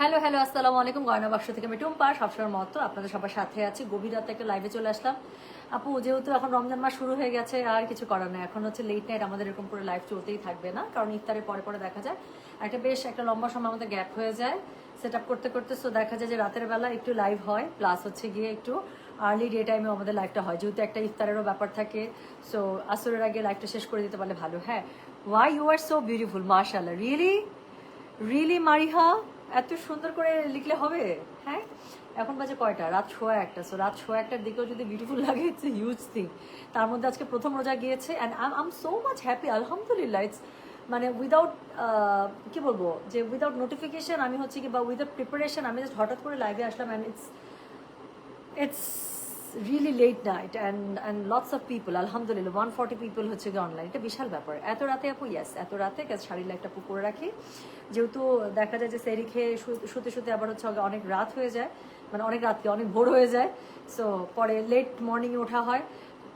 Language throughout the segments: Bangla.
হ্যালো হ্যালো, আসসালামু আলাইকুম। গয়না বাক্স থেকে আমি টুম্পা, সবসময় মতো আপনাদের সবার সাথে আছি। গভীর রাতে একটা লাইভে চলে আসলাম। আপু, যেহেতু এখন রমজান মাস শুরু হয়ে গেছে, আর কিছু করার নেই। এখন হচ্ছে লেট নাইট আমাদের এরকম করে লাইভ চলতেই থাকবে না। কারণ ইফতারের পরে পরে দেখা যায়, একটা বেশ একটা লম্বা সময় আমাদের গ্যাপ হয়ে যায় সেট আপ করতে করতে। সো দেখা যায় যে রাতের বেলা একটু লাইভ হয় প্লাস হচ্ছে গিয়ে একটু আর্লি ডে টাইমে আমাদের লাইভটা হয়। যেহেতু একটা ইফতারেরও ব্যাপার থাকে সো আসরের আগে লাইভটা শেষ করে দিতে পারলে ভালো। হ্যাঁ why you are so beautiful মার্শাল্লাহ রিয়েলি রিয়েলি মারিহা? এত সুন্দর করে লিখলে হবে? হ্যাঁ? এখন বাজে কয়টা? রাত ছোয়া একটা। সো রাত ছোয়া একটার দিকেও যদি বিউটিফুল লাগে ইটস এ হিউজ থিং তার মধ্যে আজকে প্রথম রোজা গিয়েছে and I am so much happy আলহামদুলিল্লাহ। ইটস মানে উইদাউট কি বলব? যে উইদাউট নোটিফিকেশান আমি হচ্ছে কি বা উইদাউট প্রিপারেশন আমি জাস্ট হঠাৎ করে লাইভে আসলাম and it's it's really late night and and lots of people আলহামদুলিল্লাহ ওয়ান ফর্টি পিপল হচ্ছে গিয়ে অনলাইন এটা বিশাল ব্যাপার। এত রাতে আপু ইয়াস এত রাতে শাড়ির লাইটটা আপু রাখি। যেহেতু দেখা যায় যে সেরি খেয়ে শুতে শুতে আবার হচ্ছে অনেক রাত হয়ে যায়। মানে অনেক রাত কি অনেক ভোর হয়ে যায়। সো পরে লেট মর্নিংয়ে ওঠা হয়।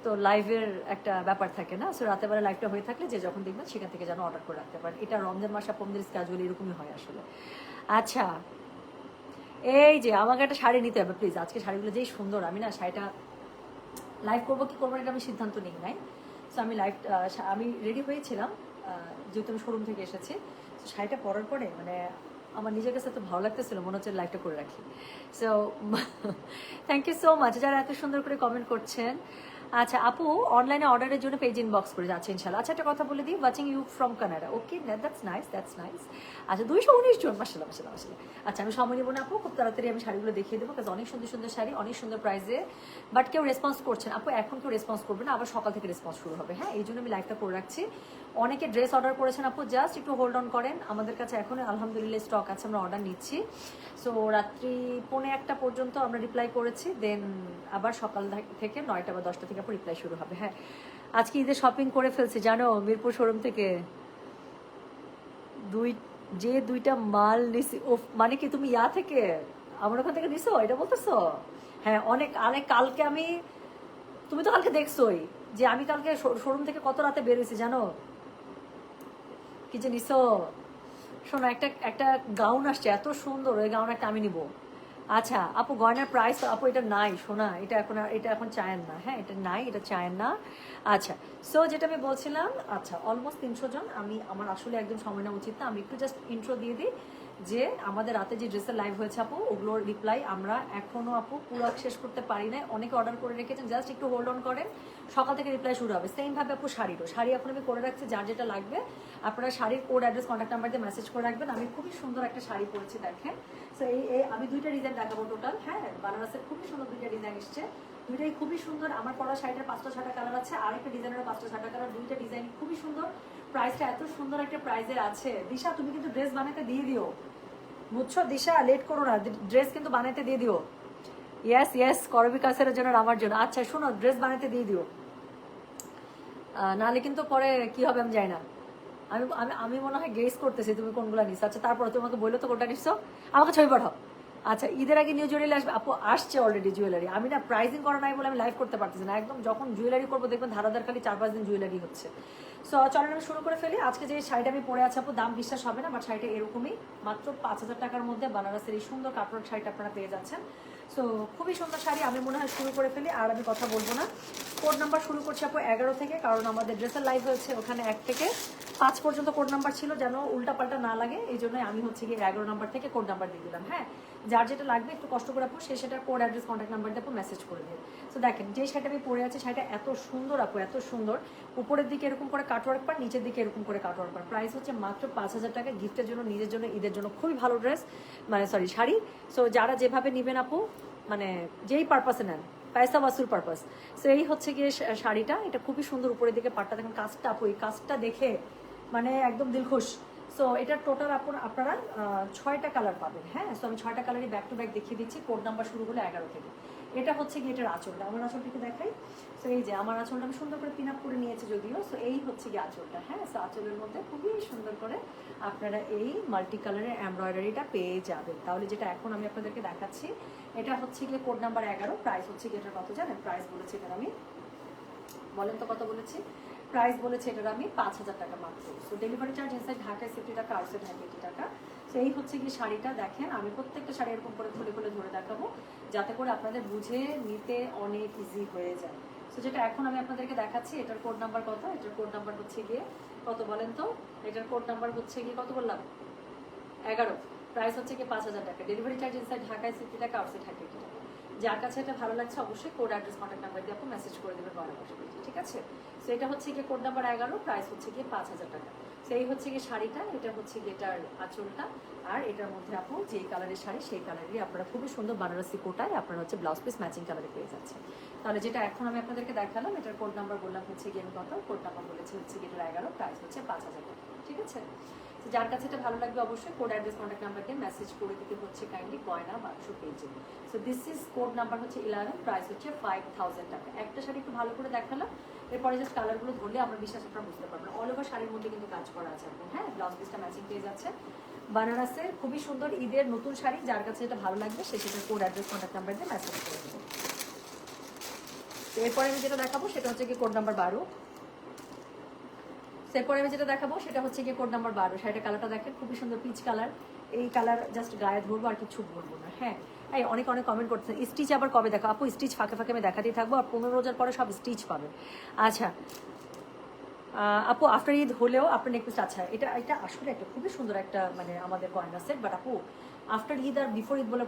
তো লাইভের একটা ব্যাপার থাকে না। সো রাতের বেলা লাইভটা হয়ে থাকলে যে যখন দেখবেন সেখান থেকে যেন অর্ডার করে রাখতে পারেন। এটা রমজান মাস আপনাদের ক্যাজুয়ালি এরকমই হয় আসলে। আচ্ছা এই যে, আমাকে একটা শাড়ি নিতে হবে প্লিজ আজকে শাড়িগুলো যেই সুন্দর, আমি না শাড়িটা লাইভ করব কি করব এটা আমি সিদ্ধান্ত নিই নাই। সো আমি লাইভ আমি রেডি হয়েছিলাম যেহেতু আমি শোরুম থেকে এসেছি। তো শাড়িটা পরার পরে মানে আমার নিজের কাছে তো ভালো লাগতেছিল, মনে হচ্ছে লাইভটা করে রাখি। So thank you so much যারা এত সুন্দর করে কমেন্ট করছেন আচ্ছা আপু অনলাইনে অর্ডারের জন্য পেজ ইনবক্স করে যাচ্ছে ইনশাল্লাহ আচ্ছা একটা কথা বলে দিই watching you from Canada okay that's nice that's nice আচ্ছা দুইশো উনিশ জন মাসাল্লাহ মাসাল্লাহ মাসাল্লাহ আচ্ছা আমি সময় নেব না আপু, খুব তাড়াতাড়ি আমি শাড়িগুলো দেখিয়ে দেবো কাজ অনেক সুন্দর সুন্দর শাড়ি, অনেক সুন্দর প্রাইসে বাট কেউ রেসপন্স করছেন আপু, এখন কেউ রেসপন্স করবে না, আবার সকাল থেকে রেসপন্স শুরু হবে। হ্যাঁ এই জন্য আমি লাইভটা করে রাখছি। অনেকে ড্রেস অর্ডার করেছেন আপু জাস্ট একটু হোল্ড অন করেন। আমাদের কাছে এখন আলহামদুলিল্লাহ স্টক আছে, আমরা অর্ডার নিচ্ছি। সো রাত্রি পৌনে একটা পর্যন্ত আমরা রিপ্লাই করেছি দেন আবার সকাল থেকে নয়টা বা দশটা থেকে আপু রিপ্লাই শুরু হবে হ্যাঁ। আজকে ঈদের শপিং করে ফেলছি, জানো, মিরপুর শোরুম থেকে দুই যে দুইটা মাল নিছি ও মানে কি তুমি ইয়া থেকে আমার ওখান থেকে নিছো? এটা বলতেছো? হ্যাঁ অনেক অনেক কালকে আমি, তুমি তো কালকে দেখছোই যে আমি কালকে শোরুম থেকে কত রাতে বেরিয়েছি জানো? কি যে নিছো? শোনো, একটা একটা গাউন আসছে, এত সুন্দর, ওই গাউন একটা আমি নিব। আচ্ছা আপু গয়নার প্রাইস আপু এটা নাই, শোনা, এটা এখন আর- এটা এখন চায়েন না হ্যাঁ এটা নাই, এটা চায়েন না। আচ্ছা সো যেটা আমি বলছিলাম আচ্ছা অলমোস্ট তিনশো জন, আমি, আমার আসলে একদম সময় নেওয়া উচিত না, আমি একটু জাস্ট ইন্ট্রো দিয়ে দিই। যে আমাদের রাতে যে ড্রেসের লাইভ হয়েছে আপু, ওগুলোর রিপ্লাই আমরা এখনও আপু পুরো শেষ করতে পারি না অনেকে অর্ডার করে রেখেছেন জাস্ট একটু হোল্ড অন করেন, সকাল থেকে রিপ্লাই শুরু হবে। সেম ভাবে আপু শাড়িরও। শাড়ি এখন আমি করে রাখছি, যার যেটা লাগবে, আপনারা শাড়ির কোড অ্যাড্রেস কন্ট্যাক্ট নাম্বার দিয়ে মেসেজ করে রাখবেন। আমি খুবই সুন্দর একটা শাড়ি পরেছি, দেখেন। এই এই, আমি দুইটা ডিজাইন দেখাবো টোটাল হ্যাঁ? বানারসের খুবই সুন্দর দুইটা ডিজাইন এসছে। দুইটাই খুবই সুন্দর। আমার পড়া শাড়িটার পাঁচটা ছটা কালার আছে আর একটা ডিজাইনের পাঁচটা ছটা কালার দুইটা ডিজাইন খুবই সুন্দর। প্রাইসটা এত সুন্দর একটা প্রাইজে আছে। দিশা, তুমি কিন্তু ড্রেস বানাতে দিয়ে দিও। বুঝছ? দিশা লেট করো না। ড্রেস কিন্তু বানাতে দিয়ে দিও। ইয়েস ইয়েস করবি কাছের জন্য আমার জন্য। আচ্ছা শোনো ড্রেস বানাতে দিয়ে দিও। নাহলে কিন্তু পরে কি হবে আমি জানি না। আমি আমি আমি মনে হয় গেস করতেছি তুমি কোনগুলো নিচ্ছ আচ্ছা তারপর তোমাকে বলল তো কোনটা নিচ্ছ আমাকে ছবি পাঠাও। আচ্ছা ঈদের আগে নিউ জুয়েলারি আসবে। আপু, আসছে অলরেডি জুয়েলারি আমি না প্রাইজিং করা নাই বলে আমি লাইভ করতে পারতেছি না। একদম যখন জুয়েলারি করব, দেখবেন ধারাধার খালি চার পাঁচ দিন জুয়েলারি হচ্ছে। সো চলেন আমি শুরু করে ফেলি। আজকে যে শাড়িটা আমি পরে আছি আপু, দাম বিশ্বাস হবে না বাট শাড়িটা এরকমই। মাত্র পাঁচ হাজার টাকার মধ্যে বানারসের এই সুন্দর কাপড়ের শাড়িটা আপনারা পেয়ে যাচ্ছেন। সো খুবই সুন্দর শাড়ি, আমি মনে হয় শুরু করে ফেলি, আর আমি কথা বলব না। কোড নাম্বার শুরু করছি আপু, এগারো থেকে, কারণ আমাদের ড্রেসের লাইভ হয়েছে ওখানে এক থেকে। পাঁচ পর্যন্ত কোড নাম্বার ছিল যেন উল্টাপাল্টা না লাগে, এই জন্য আমি হচ্ছে গিয়ে এগারো নাম্বার থেকে কোড নাম্বার দিয়ে দিলাম হ্যাঁ? যার যেটা লাগবে, একটু কষ্ট করে আপু, সে সেটা কোড অ্যাড্রেস কন্ট্যাক্ট নাম্বার দিয়ে মেসেজ করে দিন সো দেখেন যে শাড়িটা আমি পরে আছি, শাড়িটা এত সুন্দর আপু, এত সুন্দর। উপরের দিকে এরকম করে কাটওয়ার্ক পার, নিচের দিকে এরকম করে কাটওয়ার্ক পার। প্রাইস হচ্ছে মাত্র পাঁচ হাজার টাকা গিফটের জন্য, নিজের জন্য, ঈদের জন্য খুবই ভালো ড্রেস মানে সরি শাড়ি। সো যারা যেভাবে নেবেন আপু মানে যেই পারপাসে নেন পয়সা ওয়াসুল পারপাস সো এই হচ্ছে গিয়ে শাড়িটা, এটা খুবই সুন্দর উপরের দিকে পাটটা। দেখেন, কাজটা আপু, এই কাজটা দেখে মানে একদম দিলখুশ। সো এটা টোটাল আপনারা ছয়টা কালার পাবেন হ্যাঁ? সো আমি ছয়টা কালারই ব্যাক টু ব্যাক দেখিয়ে দিচ্ছি কোড নাম্বার শুরু হলো এগারো থেকে। এটা হচ্ছে গিয়ে এটার আঁচলটা। আমার আঁচলটাকে দেখাই। সো এই যে আমার আঁচলটা আমি সুন্দর করে পিন আপ করে নিয়েছি যদিও। সো এই হচ্ছে গিয়ে আঁচলটা হ্যাঁ? সো আঁচলের মধ্যে খুবই সুন্দর করে আপনারা এই মাল্টি কালারের এমব্রয়ডারিটা পেয়ে যাবেন। তাহলে যেটা এখন আমি আপনাদেরকে দেখাচ্ছি, এটা হচ্ছে গিয়ে কোড নাম্বার এগারো। প্রাইস হচ্ছে গিয়ে এটার কত জানেন? প্রাইস বলেছি এটার আমি। বলেন তো কত বলেছি? প্রাইস বলেছে এটার আমি পাঁচ হাজার টাকা মাত্র। সো ডেলিভারি চার্জ ইনসাইড ঢাকায় সিফটি টাকা ঢাকা এইটি টাকা সো এই হচ্ছে কি শাড়িটা দেখেন আমি প্রত্যেকটা শাড়ি এরকম করে খুলে খুলে ধরে দেখাবো যাতে করে আপনাদের বুঝে নিতে অনেক ইজি হয়ে যায়। সো যেটা এখন আমি আপনাদেরকে দেখাচ্ছি এটার কোড নাম্বার কত? এটার কোড নাম্বার হচ্ছে গিয়ে কত বলেন তো? এটার কোড নাম্বার হচ্ছে গিয়ে কত বললাম? এগারো। প্রাইস হচ্ছে কি পাঁচ হাজার টাকা। ডেলিভারি চার্জ ইনসাইড ঢাকায় সিফটি টাকা ঢাকা এইটি টাকা যার কাছে এটা ভালো লাগছে অবশ্যই কোড অ্যাড্রেস কন্ট্যাক্ট নাম্বার দিয়ে আপনি মেসেজ করে দেবেন বসে বসে, ঠিক আছে? সো এটা হচ্ছে গিয়ে কোড নাম্বার এগারো প্রাইস হচ্ছে গিয়ে পাঁচ হাজার টাকা। সো এই হচ্ছে গিয়ে শাড়িটা, এটা হচ্ছে গিয়ে এটার আঁচলটা। আর এটার মধ্যে আপু যে কালারের শাড়ি, সেই কালারেরই আপনারা খুবই সুন্দর বানারসি কোটায় আপনারা হচ্ছে ব্লাউজ পিস ম্যাচিং কালারে পেয়ে যাচ্ছে তাহলে যেটা এখন আমি আপনাদেরকে দেখালাম, এটার কোড নাম্বার বললাম হচ্ছে গিয়ে আমি কত? কোড নাম্বার বলেছি হচ্ছে গিয়ে এটার এগারো প্রাইস হচ্ছে পাঁচ হাজার টাকা। ঠিক আছে? যার কাছে এটা ভালো লাগবে অবশ্যই কোড অ্যাড্রেস কন্ট্যাক্ট নাম্বারকে মেসেজ করে দিতে হচ্ছে কাইন্ডলি গয়না বাক্সো পেজে so this is code number হচ্ছে ইলেভেন প্রাইস হচ্ছে ফাইভ থাউজেন্ড টাকা। একটা শাড়ি একটু ভালো করে দেখালাম, এরপরে জাস্ট কালারগুলো ধরলে আমরা বিশ্বাস আপনারা বুঝতে পারবেন। অল ওভার শাড়ির মধ্যে কিন্তু কাজ করা আছে আপনি হ্যাঁ? ব্লাউজ পিসটা ম্যাচিং পেয়ে যাচ্ছে। বানারসের খুবই সুন্দর ঈদের নতুন শাড়ি, যার কাছে যেটা ভালো লাগবে, সে সেটা কোড অ্যাড্রেস কন্ট্যাক্ট নাম্বার দিয়ে মেসেজ করে দেবে। এরপরে আমি যেটা দেখাবো, সেটা হচ্ছে কি কোড নাম্বার বারো। এরপরে আমি যেটা দেখাবো, সেটা হচ্ছে গিয়ে কোড নাম্বার বারো। শাড়িটা কালারটা দেখেন, খুবই সুন্দর পিচ কালার এই কালার জাস্ট গায়ে ধরবো আর কিছু বলব না হ্যাঁ? এই অনেক অনেক কমেন্ট করছেন স্টিচ আবার কবে দেখো আপু স্টিচ ফাঁকে ফাঁকে আমি দেখাতেই থাকব আর পনেরো রোজার পরে সব স্টিচ পাবে। আচ্ছা আপু আফটার ঈদ হলেও আপনার নেকলেস আচ্ছা এটা এটা আসলে একটা খুবই সুন্দর একটা মানে আমাদের গয়না সেট বাট আপু আফটার ঈদ আর বিফোর ঈদ বলে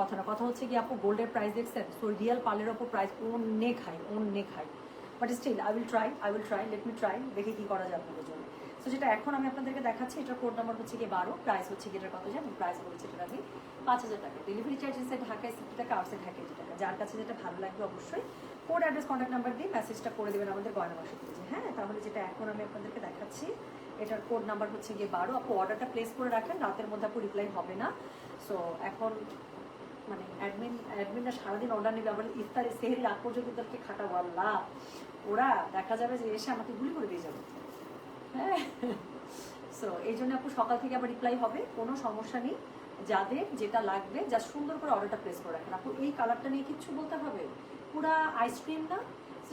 কথা না। কথা হচ্ছে কি আপু গোল্ডের প্রাইস দেখছেন? সো রিয়েল পার্লের ওপর প্রাইস অনেক হাই অনেক high but still I will try I will try let me try দেখি কি করা যায় আপনাদের জন্য। সো যেটা এখন আমি আপনাদেরকে দেখাচ্ছি, এটার কোড নাম্বার হচ্ছে গিয়ে বারো প্রাইস হচ্ছে গিয়ে এটার কত জানেন প্রাইস বলেছে এটার আমি পাঁচ হাজার টাকা। ডেলিভারি চার্জ এসে ঢাকায় সিক্সটি টাকা আউটসাইড ঢাকায় eighty টাকা। যার কাছে যেটা ভালো লাগবে অবশ্যই কোড অ্যাড্রেস কন্ট্যাক্ট নাম্বার দিয়ে মেসেজটা করে দেবেন আমাদের গয়না বাসা পেজে হ্যাঁ তাহলে যেটা এখন আমি আপনাদেরকে দেখাচ্ছি, এটার কোড নাম্বার হচ্ছে গিয়ে বারো। আপু অর্ডারটা প্লেস করে রাখেন, রাতের মধ্যে আপু রিপ্লাই হবে না। সো এখন মানে অ্যাডমিন অ্যাডমিনরা সারাদিন অর্ডার নেবে আবার ইফতারে সেহেরি আগ পর্যন্ত তাদেরকে খাটাবো, আল্লাহ। ওরা দেখা যাবে যে এসে আমাকে গুলি করে দিয়ে যাবে। হ্যাঁ। সো এই জন্য আপু সকাল থেকে আবার রিপ্লাই হবে, কোনো সমস্যা নেই। যাদের যেটা লাগবে যা সুন্দর করে অর্ডারটা প্লেস করে রাখেন। আপু, এই কালারটা নিয়ে কিচ্ছু বলতে হবে? পুরা আইসক্রিম না?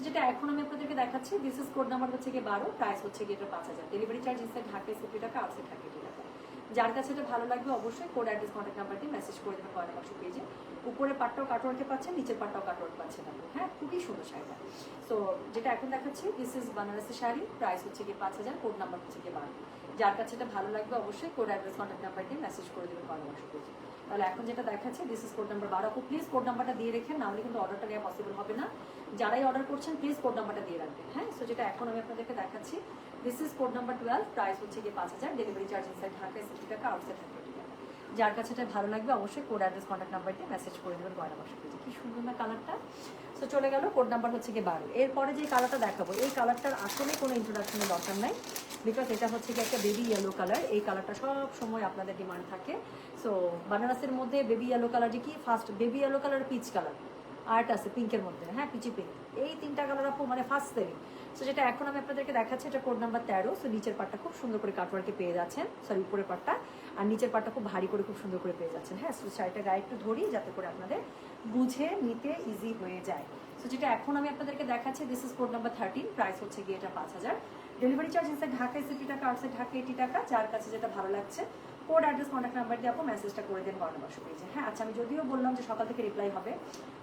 যেটা এখন আমি আপনাদেরকে দেখাচ্ছি দিস ইজ কোড নাম্বার হচ্ছে গিয়ে বারো প্রাইস হচ্ছে গিয়ে এটা পাঁচ হাজার। ডেলিভারি চার্জ ইনসাইড ঢাকায় সিফটি টাকা টাকা যার কাছে এটা ভালো লাগবে অবশ্যই কোড অ্যাড্রেস কন্ট্যাক্ট নাম্বার দিয়ে মেসেজ করে দেবেন কয়েক বাক্স পেজে উপরে পাটটাও কাটওয়ার্কে পাচ্ছেন নিচের পাটটাও কাটওয়ার্ক পাচ্ছেন আপনি হ্যাঁ খুবই সুন্দর শাড়িটা। সো যেটা এখন দেখাচ্ছি this is Banarasi sari. Price হচ্ছে গিয়ে পাঁচ হাজার কোড নাম্বার হচ্ছে গিয়ে বারো। যার কাছে এটা ভালো লাগবে অবশ্যই কোড অ্যাড্রেস কন্ট্যাক্ট নাম্বার দিয়ে মেসেজ করে দেবে কয়েক বাক্স পেজে তাহলে এখন যেটা দেখাচ্ছে দিস ইজ কোড নাম্বার বারো। প্লিজ কোড নাম্বারটা দিয়ে রেখেন, নাহলে কিন্তু অর্ডারটা নেওয়া পসিবল হবে না। যারাই অর্ডার করছেন প্লিজ কোড নাম্বারটা দিয়ে রাখবেন হ্যাঁ? সো যেটা এখন আমি আপনাদেরকে দেখাচ্ছি this is code number twelve price হচ্ছে গিয়ে পাঁচ হাজার ডেলিভারি চার্জ ইনসাইড ঢাকায় সিক্সটি টাকা আউটসাইড ঢাকা। যার কাছে এটা ভালো লাগবে, অবশ্যই কোড অ্যাড্রেস কন্ট্যাক্ট নাম্বার দিয়ে মেসেজ করে দেবেন, গয়না বাসা পেজে কি সুন্দর না কালারটা সো চলে গেল কোড নাম্বার হচ্ছে গিয়ে বারো। এরপরে যে কালারটা দেখাবো, এই কালারটার আসলে কোনো ইন্ট্রোডাকশনের দরকার নাই বিকজ এটা হচ্ছে কি একটা বেবি ইয়েলো কালার এই কালারটা সব সময় আপনাদের ডিমান্ড থাকে। সো বানারসের মধ্যে বেবি ইয়েলো কালার যে কি? First baby yellow colour peach colour art আছে পিঙ্কের মধ্যে। হ্যাঁ পিচি পিঙ্ক এই তিনটা কালার আপু মানে ফার্স্ট সেলিং সো যেটা এখন আমি আপনাদেরকে দেখাচ্ছি, এটা কোড নাম্বার তেরো। সো নিচের পাটটা খুব সুন্দর করে কাটওয়ার্কে পেয়ে যাচ্ছেন। সরি উপরের পাটটা আর নিচের পাটটা খুব ভারী করে খুব সুন্দর করে পেয়ে যাচ্ছেন। হ্যাঁ সো শাড়িটা গায়ে একটু ধরি যাতে করে আপনাদের বুঝে নিতে ইজি হয়ে যায়। সো যেটা এখন আমি আপনাদেরকে দেখাচ্ছি this is code number thirteen price হচ্ছে গিয়ে এটা পাঁচ হাজার। ডেলিভারি চার্জ ইনসাইড ঢাকায় সিটি টাকা আউটসাইড ঢাকা এইটি টাকা। যার কাছে যেটা ভালো লাগছে কোড অ্যাড্রেস কন্ট্যাক্ট নাম্বার দিয়ে আপনি মেসেজটা করে দেন গণবাস পেয়েছে হ্যাঁ আচ্ছা আমি যদিও বললাম যে সকাল থেকে রিপ্লাই হবে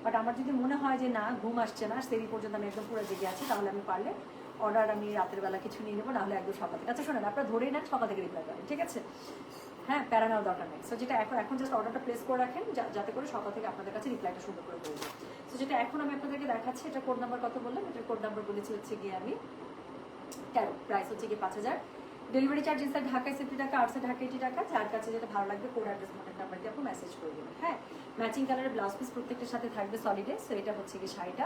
বাট আমার যদি মনে হয় যে না, ঘুম আসছে না, সেই পর্যন্ত আমি একদম পুরো জেগে আছি, তাহলে আমি পারলে অর্ডার আমি রাতের বেলা কিছু নিয়ে নেব, নাহলে একদম সকাল থেকে। আচ্ছা শোনেন, আপনারা ধরেই নেন সকাল থেকে রিপ্লাই পাবেন ঠিক আছে? হ্যাঁ প্যারা নেওয়ার দরকার নেই। সো যেটা এখন এখন জাস্ট অর্ডারটা প্লেস করে রাখেন যাতে করে সকাল থেকে আপনাদের কাছে রিপ্লাইটা সুন্দর করে যায়। সো যেটা এখন আমি আপনাদেরকে দেখাচ্ছি, এটা কোড নাম্বার কত বললাম? এটার কোড নাম্বার বলেছি হচ্ছে গিয়ে আমি তেরো প্রাইস হচ্ছে গিয়ে পাঁচ হাজার। ডেলিভারি চার্জ ইনসাইড ঢাকায় সেফটি টাকা আটশো ঢাকা এইটি টাকা যার কাছে যেটা ভালো লাগবে কোড অ্যাড্রেস কন্ট্যাক্ট নাম্বার দিয়ে আপনি মেসেজ করে দেবেন হ্যাঁ? ম্যাচিং কালারের ব্লাউজ পিস প্রত্যেকটার সাথে থাকবে সলিডে সো এটা হচ্ছে গিয়ে শাড়িটা।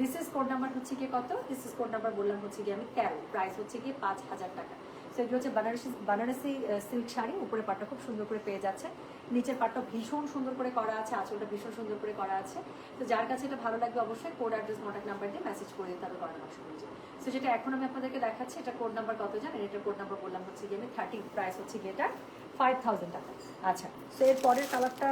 দিস ইজ কোড নাম্বার হচ্ছে গিয়ে কত? দিস ইজ কোড নাম্বার বললাম হচ্ছে গিয়ে আমি তেরো প্রাইস হচ্ছে গিয়ে পাঁচ হাজার টাকা। এগুলো হচ্ছে বানারসি বানারসি সিল্ক শাড়ি উপরে পাটটা খুব সুন্দর করে পেয়ে যাচ্ছে। নিচের পাটটা ভীষণ সুন্দর করে করা আছে, আঁচলটা ভীষণ সুন্দর করে করা আছে। তো যার কাছে এটা ভালো লাগবে অবশ্যই কোড অ্যাড্রেস কন্ট্যাক্ট নাম্বার দিয়ে মেসেজ করে দিতে হবে বারো মাস করে সো যেটা এখন আমি আপনাদেরকে দেখাচ্ছি, এটা কোড নাম্বার কত জানেন? এটা কোড নাম্বার বললাম হচ্ছে গিয়ে থার্টি প্রাইস হচ্ছে গিয়ে ফাইভ থাউজেন্ড টাকা। আচ্ছা তো এর পরের কালারটা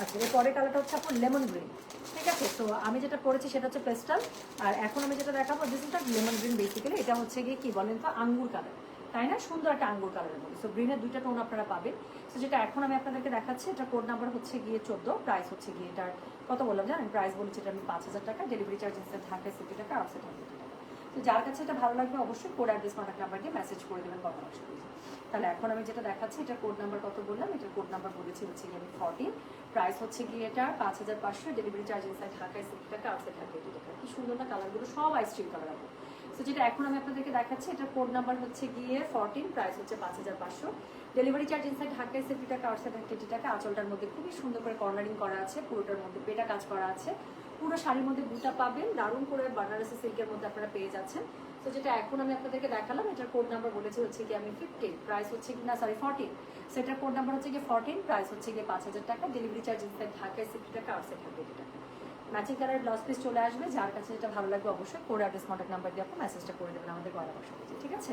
আচ্ছা এর পরের কালারটা হচ্ছে আপনার লেমন গ্রিন ঠিক আছে, তো আমি যেটা করেছি সেটা হচ্ছে পেস্টাল, আর এখন আমি যেটা দেখাবো this is lemon green basically এটা হচ্ছে গিয়ে কি বলেন তো, আঙ্গুর কালার তাই না? সুন্দর একটা আঙ্গুর কালারের মধ্যে। সো গ্রিনের দুইটা টোন আপনারা পাবেন। তো যেটা এখন আমি আপনাদেরকে দেখাচ্ছি, এটা কোড নাম্বার হচ্ছে গিয়ে চোদ্দ প্রাইস হচ্ছে গিয়ে এটার কত বললাম জানেন? প্রাইস বলেছি এটা আমি পাঁচ হাজার টাকা ডেলিভারি চার্জ থাকে সিটি টাকা হান্ড্রেড টাকা। তো যার কাছে এটা ভালো লাগবে অবশ্যই কোড অ্যাড্রেস কন্ট্যাক্ট নাম্বার দিয়ে মেসেজ করে দেবেন কত মাস তাহলে এখন আমি যেটা দেখাচ্ছি এটা কোড নাম্বার কত বললাম? এটার কোড নাম্বার বলেছি হচ্ছে গিয়ে আমি ফর্টি প্রাইস হচ্ছে গিয়ে এটা পাঁচ হাজার পাঁচশো ডেলিভারি চার্জ ইনসাইড ঢাকায় সিটি টাকা আউটসাইড ঢাকা এইটি টাকা। কি সুন্দর না? কালারগুলো সব আইসক্রিম কালার আছে। তো যেটা এখন আমি আপনাদেরকে দেখাচ্ছি, এটার কোড নাম্বার হচ্ছে গিয়ে ফোরটিন প্রাইস হচ্ছে পাঁচ হাজার পাঁচশো। ডেলিভারি চার্জ ইনসাইড ঢাকায় সিটি টাকা আউটসাইড ঢাকা এইটি টাকা। আঁচলটার মধ্যে খুবই সুন্দর করে কর্নারিং করা আছে, পুরোটার মধ্যে পেটা কাজ করা আছে। পুরো শাড়ির মধ্যে বুটা পাবেন। দারুণ করে বানারসি সিল্কের মধ্যে আপনারা পেয়ে যাচ্ছেন। তো যেটা এখন আমি আপনাদেরকে দেখালাম, এটার কোড নাম্বার বলেছে হচ্ছে কি আমি ফিফটিন প্রাইস হচ্ছে কি না সরি ফর্টিন সেটার কোড নাম্বার হচ্ছে গিয়ে ফর্টিন প্রাইস হচ্ছে গিয়ে পাঁচ হাজার টাকা। ডেলিভারি চার্জ ইনসাইড ঢাকায় সিক্সটি টাকা আউটসাইড ঢাকায় টাকা। ম্যাচিং কালার ব্লাউজ পিস চলে আসবে, যার কাছে যেটা ভালো লাগবে অবশ্যই কোড অ্যাড্রেস কন্ট্যাক্ট নাম্বার দিয়ে আপনি মেসেজটা করে দেবেন আমাদের গয়না বাসা ঠিক আছে?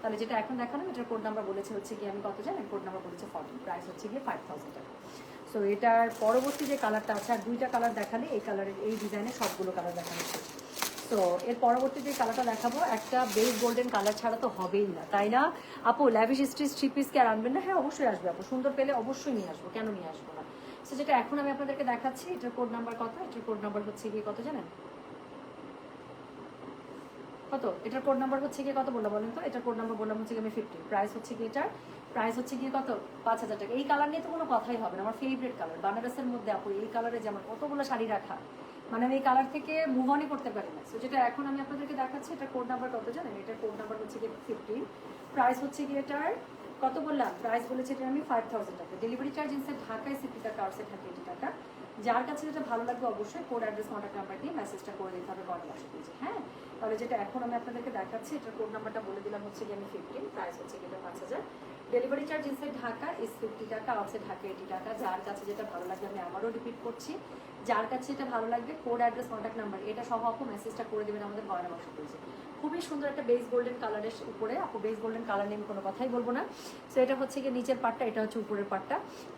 তাহলে যেটা এখন দেখালাম, এটার কোড নাম্বার বলেছে হচ্ছে গিয়ে আমি কত জানেন কোড নাম্বার বলেছে ফর্টিন প্রাইস হচ্ছে গিয়ে ফাইভ থাউজেন্ড টাকা। সো এটার পরবর্তী যে কালারটা আছে, আর দুইটা কালার দেখালে, এই কালারের এই ডিজাইনে সবগুলো কালার দেখানো শেষ। তো এর পরবর্তী যে কালারটা দেখাবো, একটা বেস গোল্ডেন কালার ছাড়া তো হবেই না, তাই না? আপু ল্যাভিশ স্ট্রিচ থ্রি পিস কে আর আনবেন না? হ্যাঁ অবশ্যই আসবে আপু, সুন্দর পেলে অবশ্যই নিয়ে আসব, কেন নিয়ে আসব না? সো যেটা এখন আমি আপনাদেরকে দেখাচ্ছি, এটার কোড নাম্বার কত? এটার কোড নাম্বার হচ্ছে গিয়ে কত জানেন? কত? এটার কোড নাম্বার হচ্ছে গিয়ে কত বললাম বলেন তো? এটার কোড নাম্বার বললাম হচ্ছে গিয়ে ফিফটি প্রাইস হচ্ছে গিয়ে এটার প্রাইস হচ্ছে গিয়ে কত? পাঁচ হাজার টাকা। এই কালার নিয়ে তো কোনো কথাই হবে না, আমার ফেভারিট কালার বানারসের মধ্যে আপু, এই কালারে যেমন কতগুলো শাড়ি রাখা মানে আমি এই কালার থেকে মুভ অনই করতে পারি না। সো যেটা এখন আমি আপনাদেরকে দেখাচ্ছি, এটা কোড নাম্বার কত জানেন? এটার কোড নাম্বার হচ্ছে গিয়ে ফিফটিন প্রাইস হচ্ছে গিয়ে এটার কত বললাম? প্রাইস বলেছে এটা আমি ফাইভ থাউজেন্ড টাকা। ডেলিভারি চার্জ ইনসাইড ঢাকায় সিটি টাকা আউটসাইড ঢাকা এইটি টাকা। যার কাছে যেটা ভালো লাগবে অবশ্যই কোড অ্যাড্রেস কন্ট্যাক্ট নাম্বার দিয়ে মেসেজটা করে দিতে হবে গড় বাসা পেয়েছে হ্যাঁ? তাহলে যেটা এখন আমি আপনাদেরকে দেখাচ্ছি, এটার কোড নাম্বারটা বলে দিলাম হচ্ছে গিয়ে আমি ফিফটিন প্রাইস হচ্ছে গিয়ে পাঁচ হাজার। Delivery charge inside Dhaka is fifty টাকা আউটসাইড ঢাকা এইটি টাকা। যার কাছে যেটা ভালো লাগবে আমি আবারও রিপিট করছি। যার কাছে এটা ভালো লাগবে কোড অ্যাড্রেস কন্ট্যাক্ট নাম্বার এটা সহ আপু মেসেজটা করে দেবেন আমাদের গয়না বাসা পেয়েছে খুবই সুন্দর একটা বেস গোল্ডেন কালারের উপরে, আপু বেস গোল্ডেন কালার নিয়ে কোনো কথাই বলব না। সো এটা হচ্ছে গিয়ে নিচের পার্টটা এটা হচ্ছে উপরের পার্টটা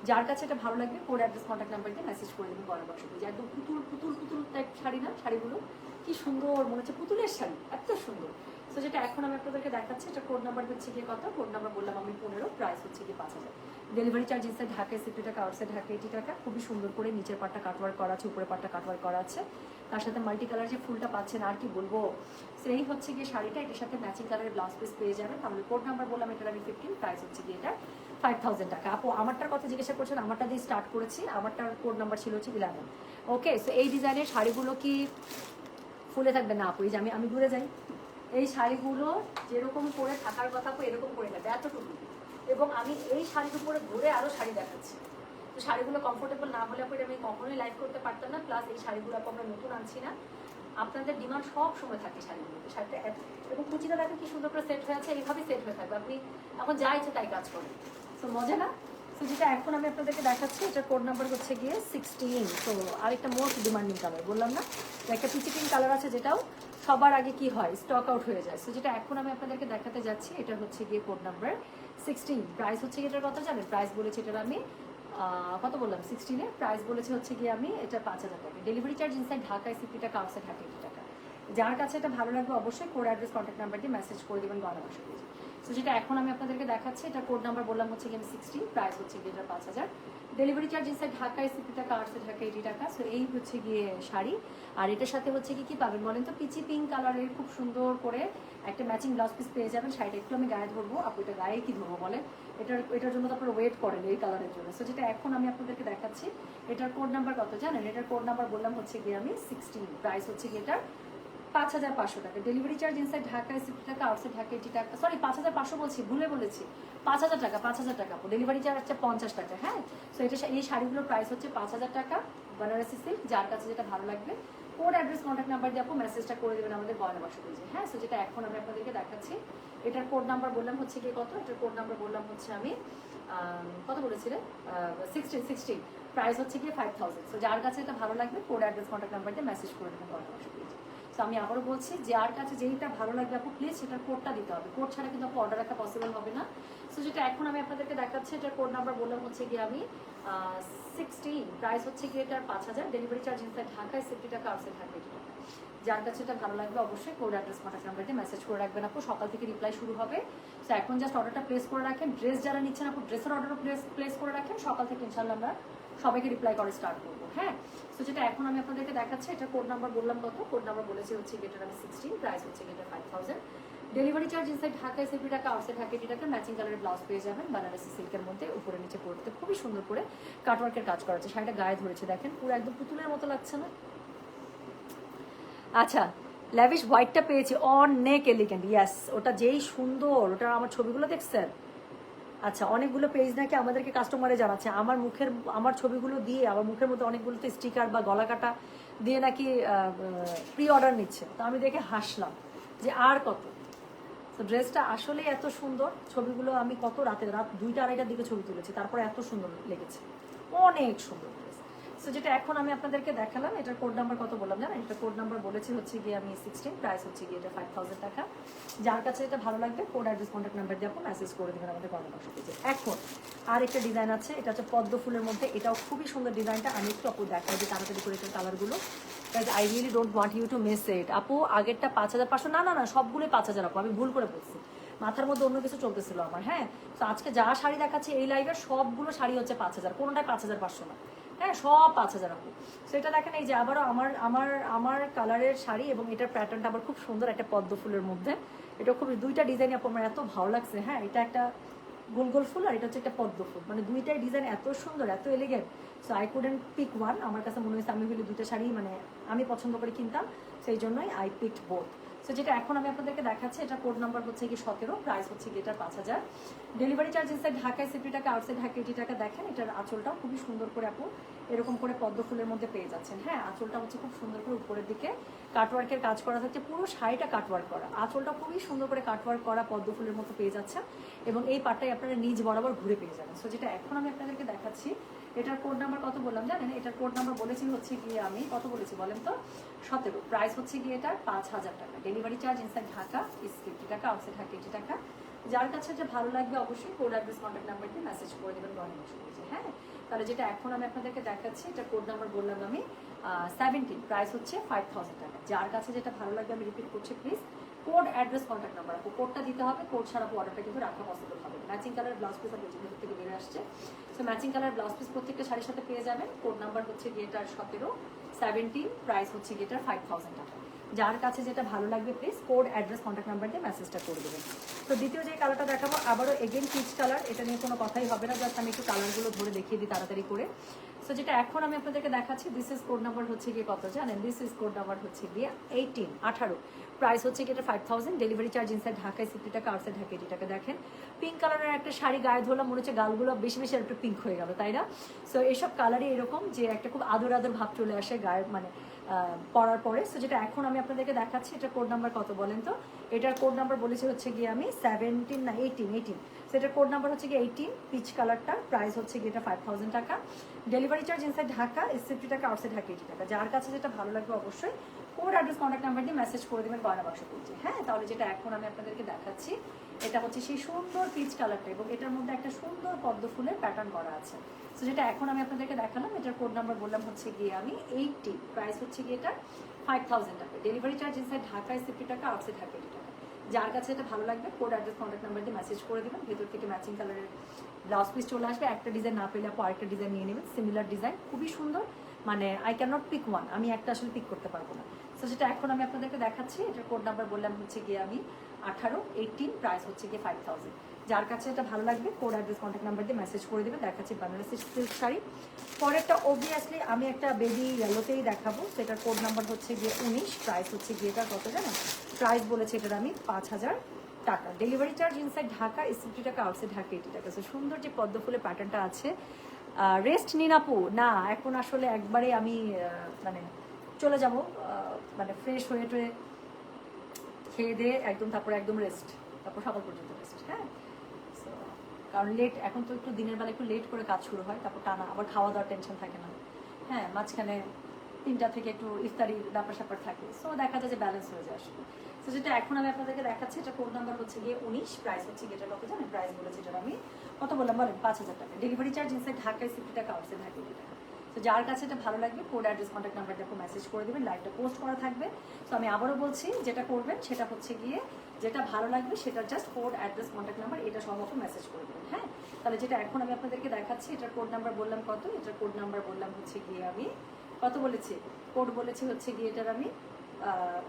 যার কাছে এটা ভালো লাগবে কোড অ্যাড্রেস কন্ট্যাক্ট নাম্বার দিয়ে মেসেজ করে দেবেন গয়না বাসা পেয়েছে একদম পুতুল পুতুল পুতুল টাইপ শাড়ি না, শাড়িগুলো? কি সুন্দর, মনে হচ্ছে পুতুলের শাড়ি, এত সুন্দর। সো যেটা এখন আমি আপনাদেরকে দেখাচ্ছি, এটা কোড নাম্বার হচ্ছে গিয়ে কত? কোড নাম্বার বললাম আমি পনেরো প্রাইস হচ্ছে গিয়ে পাঁচ হাজার। ডেলিভারি চার্জ ইনসাইড ঢাকায় সিফটি টাকা আউটসাইড ঢাকা এইটি টাকা খুবই সুন্দর করে নিচের পাটটা কাটওয়ার করা আছে, উপরের পাটটা কাটওয়ার করা আছে। তার সাথে মাল্টি কালার যে ফুলটা পাচ্ছেন, আর কি বলব? সেই হচ্ছে গিয়ে শাড়িটা, এটার সাথে ম্যাচিং কালারের ব্লাউজ পিস পেয়ে যাবেন। তাহলে কোড নাম্বার বললাম, এটার আমি ফিফটিন প্রাইস হচ্ছে গিয়ে এটা ফাইভ থাউজেন্ড টাকা। আপু, আমারটার কথা জিজ্ঞাসা করছেন, আমারটা দিয়ে স্টার্ট করেছি, আমারটার কোড নাম্বার ছিল হচ্ছে ইলেভেন ওকে সো এই ডিজাইনের শাড়িগুলো কি ফুলে থাকবে না, আপু? এই যে আমি আমি ঘুরে যাই। এই শাড়িগুলো যেরকম করে থাকার কথা, আপু, এরকম করে নেবে এতটুকু। এবং আমি এই শাড়ির উপরে ঘুরে আরও শাড়ি দেখাচ্ছি। তো শাড়িগুলো কমফোর্টেবল না হলে পরে আমি কখনোই লাইভ করতে পারতাম না প্লাস এই শাড়িগুলো আমরা নতুন আনছি না। আপনাদের ডিমান্ড সব সময় থাকে শাড়িগুলো শাড়িটা এত- এবং কুচিটা দেখেন কি সুন্দর করে সেট হয়ে আছে, এইভাবেই সেট হয়ে থাকবে। আপনি এখন যা ইচ্ছে তাই কাজ করেন। তো মজা না? তো যেটা এখন আমি আপনাদেরকে দেখাচ্ছি এটা কোড নাম্বার হচ্ছে গিয়ে সিক্সটিন তো আরেকটা মোস্ট ডিমান্ডিং কালার বললাম না? একটা পিচি পিঙ্ক কালার আছে যেটাও সবার আগে কি হয়? স্টক আউট হয়ে যায়। তো যেটা এখন আমি আপনাদেরকে দেখাতে যাচ্ছি এটা হচ্ছে গিয়ে কোড নাম্বার সিক্সটিন প্রাইস হচ্ছে গিয়ে এটার কথা জানেন? প্রাইস বলেছি এটার আমি কত বললাম? সিক্সটিনে প্রাইস বলেছে হচ্ছে গিয়ে আমি এটা পাঁচ হাজার টাকা। ডেলিভারি চার্জ ইনসাইড ঢাকায় সিফটি টাকা আউটসাইড ঢাকা টাকা। যার কাছে এটা ভালো লাগবে অবশ্যই কোড অ্যাড্রেস কন্ট্যাক্ট নাম্বার দিয়ে মেসেজ করে দেবেন গয়না তো যেটা এখন আমি আপনাদেরকে দেখাচ্ছি, এটা কোড নাম্বার বললাম হচ্ছে গিয়ে সিক্সটিন প্রাইস হচ্ছে গিয়ে এটা পাঁচ হাজার। ডেলিভারি চার্জ ইনসাইড ঢাকায় সিফটি টাকা আটশো টাকা এইটি টাকা। সো এই হচ্ছে গিয়ে শাড়ি। আর এটার সাথে হচ্ছে কি কি পাবেন বলেন তো? পিচি পিঙ্ক কালারের খুব সুন্দর করে একটা ম্যাচিং ব্লাউজ পিস পেয়ে যাবেন। শাড়িটা একটু আমি গায়ে ধরবো। আপু, এটা গায়ে কি ধরবো বলে এটার এটার জন্য তো ওয়েট করেন এই কালারের জন্য। সো যেটা এখন আমি আপনাদেরকে দেখাচ্ছি, এটার কোড নাম্বার কত জানেন? এটার কোড নাম্বার বললাম হচ্ছে গিয়ে আমি সিক্সটিন প্রাইস হচ্ছে গিয়ে এটার পাঁচ হাজার পাঁচশো টাকা। ডেলিভারি চার্জ ইনসাইড ঢাকায় সিফটি টাকা আউটসাইড ঢাকা এইটি টাকা সরি পাঁচ হাজার পাঁচশো বলছি, ভুলে বলেছি। পাঁচ হাজার টাকা, পাঁচ হাজার টাকা ডেলিভারি চার্জ হচ্ছে পঞ্চাশ টাকা হ্যাঁ? সো এটা এই শাড়িগুলোর প্রাইস হচ্ছে পাঁচ হাজার টাকা বানারসি সিল্ক যার কাছে যেটা ভালো লাগবে। কোড অ্যাড্রেস কন্ট্যাক্ট নাম্বার দিয়ে মেসেজটা করে দেবেন আমাদের গয়না বাসা পেয়েছে হ্যাঁ? সো যেটা এখন আমি আপনাদেরকে দেখাচ্ছি। এটার কোড নাম্বার বললাম হচ্ছে কি কত? এটার কোড নাম্বার বললাম হচ্ছে আমি কত বলেছিলেন সিক্সটিন সিক্সটিন প্রাইস হচ্ছে গিয়ে ফাইভ থাউজেন্ড সো যার কাছে এটা ভালো লাগবে কোড অ্যাড্রেস কন্ট্যাক্ট নাম্বার দিয়ে মেসেজ করে দেবেন গয়না বাসা তো আমি আবারও বলছি যে আর কাছে যেইটা ভালো লাগবে আপু প্লিজ সেটার কোডটা দিতে হবে। কোড ছাড়া কিন্তু আপু অর্ডার রাখা পসিবল হবে না। সো যেটা এখন আমি আপনাদেরকে দেখাচ্ছি, এটার কোড নাম্বার বললাম হচ্ছে গিয়ে আমি সিক্সটিন প্রাইস হচ্ছে গিয়ে এটার পাঁচ হাজার। ডেলিভারি চার্জ ইনসাইড ঢাকায় সেফটি টাকা আউটসাইড এইটি যার কাছে এটা ভালো লাগবে অবশ্যই কোড অ্যাড্রেস কন্ট্যাক্ট নাম্বারটি মেসেজ করে রাখবেন আপু। সকাল থেকে রিপ্লাই শুরু হবে। সো এখন জাস্ট অর্ডারটা প্লেস করে রাখেন। ড্রেস যারা নিচ্ছেন আপু ড্রেসের অর্ডারও প্লেস প্লেস করে রাখেন। সকাল থেকে ইনশাল্লাহ আমরা সবাইকে রিপ্লাই করে স্টার্ট করব হ্যাঁ? তো যেটা এখন আমি আপনাদেরকে দেখাচ্ছি, এটা কোড নাম্বার বললাম কত? কোড নাম্বার বলেছি হচ্ছে গেটার আমি সিক্সটিন প্রাইস হচ্ছে গেটার five delivery charge inside Dhaka SAP টাকা আউটসাইড ঢাকা এটি টাকা ম্যাচিং কালারের ব্লাউজ পেয়ে যাবেন বানারসি সিল্কের মধ্যে, উপরে নিচে পড়তে খুবই সুন্দর করে কাটওয়ার্কের কাজ করা আছে। শাড়িটা গায়ে ধরেছে, দেখেন, পুরো একদম পুতুলের মতো লাগছে না? আচ্ছা ল্যাভিশ হোয়াইটটা পেয়েছি, অনেক এলিগেন্ট ইয়াস ওটা যেই সুন্দর, ওটা আমার ছবিগুলো দেখছেন? আচ্ছা অনেকগুলো পেজ নাকি আমাদেরকে কাস্টমারে জানাচ্ছে। আমার মুখের, আমার ছবিগুলো দিয়ে, আমার মুখের মধ্যে অনেকগুলো তো স্টিকার বা গলা কাটা দিয়ে নাকি প্রি অর্ডার নিচ্ছে। তো আমি দেখে হাসলাম যে আর কত? তো ড্রেসটা আসলেই এত সুন্দর, ছবিগুলো আমি কত রাতে, রাত দুইটা, আড়াইটার দিকে ছবি তুলেছি, তারপরে এত সুন্দর লেগেছে। অনেক সুন্দর। সো যেটা এখন আমি আপনাদেরকে দেখালাম, এটার কোড নাম্বার কত বললাম জানেন? এটা কোড নাম্বার বলেছি হচ্ছে গিয়ে আমি সিক্সটিন প্রাইস হচ্ছে গিয়ে এটা ফাইভ থাউজেন্ড টাকা। যার কাছে এটা ভালো লাগবে কোড অ্যাড্রেস কন্ট্যাক্ট নাম্বার দিয়ে আপনি মেসেজ করে দেবেন আমাদের বক্স পেজে। এখন আর একটা ডিজাইন আছে, এটা হচ্ছে পদ্ম ফুলের মধ্যে, এটাও খুবই সুন্দর ডিজাইনটা আমি একটু আপু দেখাই যে তাড়াতাড়ি করে এটার কালারগুলো I really don't want you to miss it আপু, আগেরটা পাঁচ হাজার পাঁচশো, না না না, সবগুলোই পাঁচ হাজার আপু, আমি ভুল করে বলছি। মাথার মধ্যে অন্য কিছু চলতেছিল আমার হ্যাঁ? তো আজকে যা শাড়ি দেখাচ্ছে এই লাইভের সবগুলো শাড়ি হচ্ছে পাঁচ হাজার, কোনোটাই পাঁচ হাজার পাঁচশো না। হ্যাঁ সব পাঁচ হাজার আপু সেটা দেখেন, এই যে আবারও আমার আমার আমার কালারের শাড়ি এবং এটার প্যাটার্নটা আবার খুব সুন্দর একটা পদ্ম ফুলের মধ্যে। এটা খুব দুইটা ডিজাইন আপু আমার এত ভালো লাগছে হ্যাঁ এটা একটা গোল গোল ফুল আর এটা হচ্ছে একটা পদ্ম ফুল। মানে দুইটাই ডিজাইন এত সুন্দর, এত elegant so I couldn't pick one আমার কাছে মনে হয়েছে আমি হলে দুইটা শাড়ি মানে আমি পছন্দ করে কিনতাম, সেই জন্যই আই পিক বোথ সো যেটা এখন আমি আপনাদেরকে দেখাচ্ছি, এটা কোড নাম্বার হচ্ছে কি সতেরো প্রাইস হচ্ছে কি এটার পাঁচ হাজার। ডেলিভারি চার্জ ইনসাইড ঢাকায় সিফটি টাকা আউটসাইড ঢাকা এইটি টাকা দেখেন, এটার আঁচলটাও খুবই সুন্দর করে আপু এরকম করে পদ্ম ফুলের মধ্যে পেয়ে যাচ্ছেন। হ্যাঁ আঁচলটা হচ্ছে খুব সুন্দর করে উপরের দিকে কাটওয়ার্কের কাজ করা থাকছে, পুরো শাড়িটা কাটওয়ার্ক করা। আঁচলটা খুবই সুন্দর করে কাটওয়ার্ক করা পদ্ম ফুলের মতো পেয়ে যাচ্ছেন এবং এই পাটটাই আপনারা নিজ বরাবর ঘুরে পেয়ে যাবেন। সো যেটা এখন আমি আপনাদেরকে দেখাচ্ছি এটার কোড নাম্বার কত বললাম জানেন? এটার কোড নাম্বার বলেছি হচ্ছে গিয়ে আমি, কত বলেছি বলেন তো? সতেরো। প্রাইস হচ্ছে গিয়ে এটার পাঁচ হাজার টাকা। Delivery charge inside Dhaka is fifty টাকা আউটসাইড ঢাকা এইটি টাকা। যার কাছে যে ভালো লাগবে অবশ্যই কোড অ্যাড্রেস কন্ট্যাক্ট নাম্বার দিয়ে মেসেজ করে দেবেন বসে হ্যাঁ? তাহলে যেটা এখন আমি আপনাদেরকে দেখাচ্ছি, এটা কোড নাম্বার বললাম আমি সেভেন্টিন প্রাইস হচ্ছে ফাইভ থাউজেন্ড টাকা। যার কাছে যেটা ভালো লাগবে, আমি রিপিট করছি please code address contact number আপু কোডটা দিতে হবে কোড ছাড়া অর্ডারটা কিন্তু রাখা পসিবল হবে ম্যাচিং কালার ব্লাউজ পিস ভেতর থেকে বেরিয়ে আসছে। So matching colour blouse piece প্রত্যেকটা শাড়ির সাথে পেয়ে যাবেন। কোড নাম্বার হচ্ছে গিয়েটার সতেরো সেভেন্টিন প্রাইস হচ্ছে গিয়েটার ফাইভ থাউজেন্ড টাকা। যার কাছে যেটা ভালো লাগবে please code address contact number দিয়ে মেসেজটা করে দেবেন। তো দ্বিতীয় যে কালারটা দেখাবো, আবারও এগেন পিচ কালার এটা নিয়ে কোনো কথাই হবে না জাস্ট আমি একটু কালারগুলো ধরে দেখিয়ে দিই তাড়াতাড়ি করে। সো যেটা এখন আমি আপনাদেরকে দেখাচ্ছি দিস ইজ কোড নাম্বার হচ্ছে গিয়ে কত জানেন? দিস ইজ কোড নাম্বার হচ্ছে গিয়ে এইটিন আঠারো। প্রাইস হচ্ছে গিয়ে এটা five thousand delivery charge inside ঢাকায় সিফটি টাকা আউটসাইড ঢাকা এইটি টাকা দেখেন। পিঙ্ক কালারের একটা শাড়ি, গায়ে ধরলাম মনে হচ্ছে গালগুলো বেশি বেশি একটু পিঙ্ক হয়ে গেল, তাই না? সো এইসব কালারই এরকম যে একটা খুব আদর আদর ভাব চলে আসে গায়ে মানে পড়ার পরে। সো যেটা এখন আমি আপনাদেরকে দেখাচ্ছি, এটা কোড নাম্বার কত বলেন তো? এটার কোড নাম্বার বলেছি হচ্ছে গিয়ে আমি সেভেন্টিন না এইটিন এইটিন সো এটার কোড নাম্বার হচ্ছে গিয়ে এইটিন পিচ কালারটা প্রাইস হচ্ছে গিয়ে এটা ফাইভ থাউজেন্ড টাকা। Delivery charge inside Dhaka fifty টাকা আউটসাইড ঢাকা এইটি টাকা। যার কাছে যেটা ভালো লাগবে অবশ্যই কোড অ্যাড্রেস কন্ট্যাক্ট নাম্বার দিয়ে মেসেজ করে দেবেন গয়না বাক্স করছে হ্যাঁ তাহলে যেটা এখন আমি আপনাদেরকে দেখাচ্ছি, এটা হচ্ছে সেই সুন্দর পিচ কালারটা এবং এটার মধ্যে একটা সুন্দর পদ্ম ফুলের প্যাটার্ন করা আছে। তো যেটা এখন আমি আপনাদেরকে দেখালাম, এটার কোড নাম্বার বললাম হচ্ছে গিয়ে আমি এইটটি প্রাইস হচ্ছে গিয়ে এটা ফাইভ থাউজেন্ড টাকা। ডেলিভারি চার্জ ইনসাইড ঢাকায় সিফটি টাকা আউটসাইড ঢাকা এইটি যার কাছে এটা ভালো লাগবে কোড অ্যাড্রেস কন্ট্যাক্ট নাম্বার দিয়ে মেসেজ করে দেবেন, ভেতর থেকে ম্যাচিং কালারের ব্লাউজ পিস চলে আসবে। একটা ডিজাইন না পেলে আপু আরেকটা ডিজাইন নিয়ে নেবেন সিমিলার ডিজাইন খুবই সুন্দর। মানে I can not pick one আমি একটা আসলে পিক করতে পারব না। তো সেটা এখন আমি আপনাদেরকে দেখাচ্ছি, এটার কোড নাম্বার বললাম হচ্ছে গিয়ে আমি আঠারো এইটিন প্রাইস হচ্ছে গিয়ে ফাইভ থাউজেন্ড যার কাছে এটা ভালো লাগবে কোড অ্যাড্রেস কন্ট্যাক্ট নাম্বার দিয়ে মেসেজ করে দেবেন দেখাচ্ছি বানারসি সিল্ক শাড়ি। পরেরটা অবভিয়াসলি আমি একটা বেবি ইয়েলোতেই দেখাবো। সেটার কোড নাম্বার হচ্ছে গিয়ে উনিশ প্রাইস হচ্ছে গিয়ে এটা কত জানেন প্রাইস বলেছে এটার আমি পাঁচ হাজার টাকা। Delivery charge inside Dhaka sixty টাকা আউটসাইড ঢাকা এইটি টাকা সো সুন্দর যে পদ্ম ফুলের প্যাটার্নটা আছে রেস্ট নিন আপু। না, এখন আসলে একবারে আমি মানে চলে যাব মানে ফ্রেশ হয়ে টয়ে খেয়ে দিয়ে একদম, তারপরে একদম রেস্ট তারপর সকাল পর্যন্ত রেস্ট হ্যাঁ? কারণ লেট এখন তো একটু দিনের বেলা একটু লেট করে কাজ শুরু হয়, তারপর টানা, আবার খাওয়া দাওয়ার টেনশন থাকে না। হ্যাঁ মাঝখানে তিনটা থেকে একটু ইফতারির ব্যাপার স্যাপার থাকে সো দেখা যায় যে ব্যালেন্স হয়ে যায় আসলে। তো যেটা এখন আমি আপনাদেরকে দেখাচ্ছি, এটা কোড নাম্বার হচ্ছে গিয়ে উনিশ প্রাইস হচ্ছে গিয়ে এটা কত জানেন প্রাইস বলেছে যেটা আমি। কত বললাম? বলেন, পাঁচ হাজার টাকা। ডেলিভারি চার্জ ইনসাইড ঢাকায় সিফটি টাকা আউটসাইড ঢাকায় টাকা। তো যার কাছে এটা ভালো লাগবে কোড অ্যাড্রেস কন্ট্যাক্ট নাম্বার দেখো মেসেজ করে দেবেন লাইভটা পোস্ট করা থাকবে। তো আমি আবারও বলছি, যেটা করবেন, সেটা হচ্ছে গিয়ে যেটা ভালো লাগবে সেটা just code address contact number এটা সহ মেসেজ করে দেবেন হ্যাঁ? তাহলে যেটা এখন আমি আপনাদেরকে দেখাচ্ছি, এটার কোড নাম্বার বললাম কত? এটার কোড নাম্বার বললাম হচ্ছে গিয়ে আমি কত বলেছি? কোড বলেছি হচ্ছে গিয়ে এটার আমি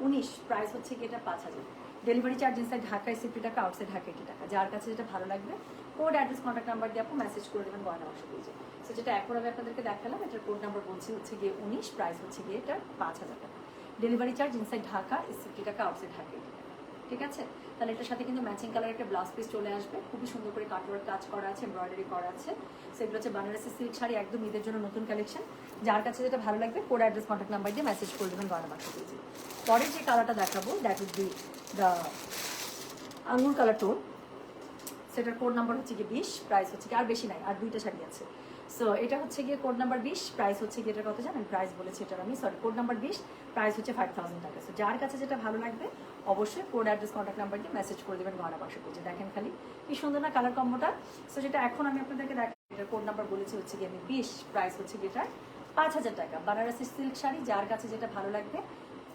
উনিশ প্রাইস হচ্ছে গিয়ে এটা পাঁচ হাজার। ডেলিভারি চার্জ ইনসাইড ঢাকায় সিফটি টাকা আউটসাইড ঢাকা এইটি টাকা। যার কাছে যেটা ভালো লাগবে কোড অ্যাড্রেস কন্ট্যাক্ট নাম্বার দিয়ে আপনি মেসেজ করে দেবেন গয়না বাক্স পেজে সো যেটা এখন আমি আপনাদেরকে দেখালাম, এটার কোড নাম্বার বলছি হচ্ছে গিয়ে উনিশ প্রাইস হচ্ছে গিয়ে এটা পাঁচ হাজার টাকা। Delivery charge inside Dhaka sixty টাকা আউটসাইড ঢাকা ঠিক আছে? তাহলে এটার সাথে কিন্তু ম্যাচিং কালার একটা ব্লাউজ পিস চলে আসবে। খুবই সুন্দর করে কাটওয়ার্ক কাজ করা আছে এমব্রয়ডারি করা আছে। সেগুলো হচ্ছে বানারসি সিল্ক শাড়ি, একদম ঈদের জন্য নতুন কালেকশন যার কাছে যেটা ভালো লাগবে কোড অ্যাড্রেস কন্ট্যাক্ট নাম্বার দিয়ে মেসেজ করে দেবেন বাক্স পরে যে কালারটা দেখাবো that would be the angur colour tone সেটার কোড নাম্বার হচ্ছে কি বিশ প্রাইস হচ্ছে কি আর বেশি নাই, আর দুইটা শাড়ি আছে। সো এটা হচ্ছে গিয়ে কোড নাম্বার বিশ প্রাইস হচ্ছে গিয়ে এটার কত জানেন? প্রাইস বলেছি এটার আমি সরি কোড নাম্বার বিশ প্রাইস হচ্ছে ফাইভ থাউজেন্ড টাকা। সো যার কাছে যেটা ভালো লাগবে, অবশ্যই কোড অ্যাড্রেস কন্ট্যাক্ট নাম্বার দিয়ে মেসেজ করে দেবেন গয়না বাক্স পেজে দেখেন খালি কি সুন্দর না কালার কম্বোটা সো যেটা এখন আমি আপনাদেরকে দেখ এটার কোড নাম্বার বলেছি হচ্ছে গিয়ে আমি বিশ প্রাইস হচ্ছে গিয়ে এটার পাঁচ হাজার টাকা। বানারসি সিল্ক শাড়ি, যার কাছে যেটা ভালো লাগবে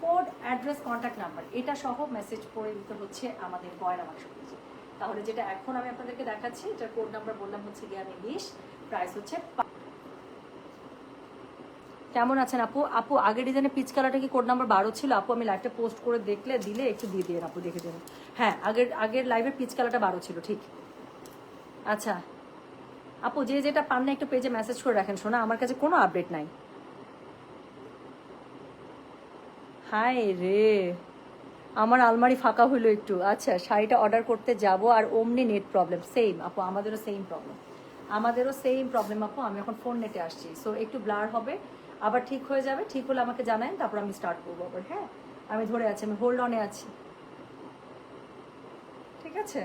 কোড অ্যাড্রেস কন্ট্যাক্ট নাম্বার এটা সহ মেসেজ করে দিতে হচ্ছে আমাদের গয়না বাক্স পেজে তাহলে যেটা এখন আমি আপনাদেরকে দেখাচ্ছি, এটার কোড নাম্বার বললাম হচ্ছে গিয়ে আমি বিশ প্রাইস হচ্ছে কেমন আছেন আপু? আপু, আগের ডিজাইনে পিচ কালারটা কি কোড নাম্বার বারো ছিল? আপু, আমি লাইভটা পোস্ট করে দেখলে, দিলে একটু দিয়ে দিয়ে আপু, দেখে দিন। হ্যাঁ আগের আগের লাইভের পিচ কালারটা বারো ছিল, ঠিক। আচ্ছা। আপু, যে যেটা পান না একটু পেজে মেসেজ করে রাখেন শোনা আমার কাছে কোনো আপডেট নাই। হাই রে। আমার আলমারি ফাঁকা হইল একটু। আচ্ছা শাড়িটা অর্ডার করতে যাব আর অমনি নেট প্রবলেম সেম আপু, আমাদেরও সেম প্রবলেম আমাদেরও সেম প্রবলেম আপু, আমি এখন ফোন নেটে আসছি। সো একটু ব্লার হবে, আবার ঠিক হয়ে যাবে, ঠিক হলে আমাকে জানান তারপর আমি স্টার্ট করব আবার হ্যাঁ? আমি ধরে আছি, আমি হোল্ড অনে আছি। ঠিক আছে?